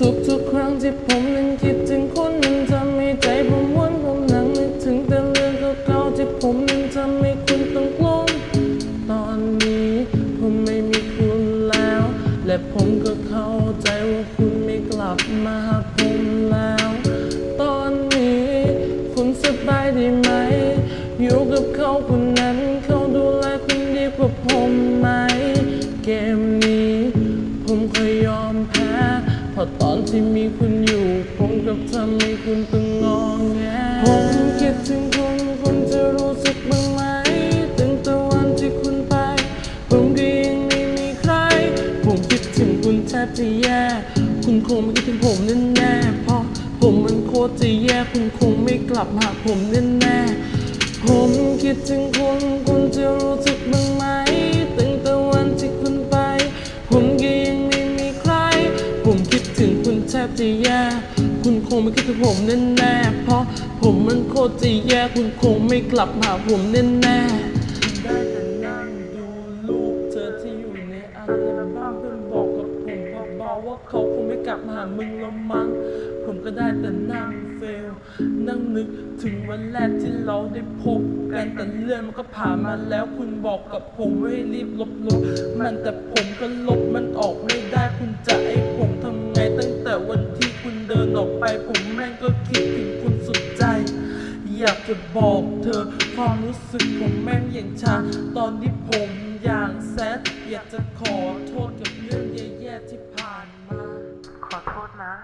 ทุกๆครั้งที่ผมนั้นคิดถึงคุณนั้นทำให้ใจผมวนผมนั่งนึกถึงแต่เรื่องเก่าๆที่ผมนั้นทำให้คุณต้องกลุ้มตอนนี้ผมไม่มีคุณแล้ว และผมก็เข้าใจว่าคุณไม่กลับมาหาผมแล้ว ตอนนี้คุณสบายดีไหม อยู่กับเขาคนนั้นเขาดูแลคุณดีกว่าผมไหม เกมนี้ผมเคยยอมแพ้เพ ราะตอนที่มีคุณอยู่ ผมกับทำให้คุณต้องงอแงผมคิดถึงคุณ คุณจะรู้สึกบ้างไหมตั้งแต่วันที่คุณไป ผมก็ยังไม่มีใคร ผมคิดถึงคุณแทบจะแย่ คุณคงไม่คิดถึงผมแน่ๆเพราะผมมันโคตรจะแย่ คุณคงไม่กลับมาหาผมแน่ๆผมคิดถึงคุณ คุณจะรู้สึกบ้างไหมตั้งแต่วันที่คุณไป ผมก็ บจะแย่คุณคงไม่คิดถึงผมแน่ๆเพราะผมมันโคตรจะแย่คุณคงไม่กลับมาหาผมแน่ๆได้แต่นั่งดูลูกเธอที่อยู่ในอัลบั้มเพื่อนบอกกับผมเบาๆว่าเขาคงไม่กลับมาหามึงแล้วมั้งผมก็ได้แต่นั่งเฟลนั่งนึกถึงวันแรกที่เราได้พบกันแต่เรื่องมันก็ผ่านมาแล้วคุณบอกกับผมว่าให้รีบลบลบมันแต่ผมก็ลบมันออกไม่ได้คุณ ไปผมแม่งก็คิดถึงคุณสุดใจ อยากจะบอกเธอความรู้สึกผมแม่งอย่างชา ตอนที่ผมอย่างแซดอยากจะขอโทษกับเรื่องแย่ๆที่ผ่านมา ขอโทษนะ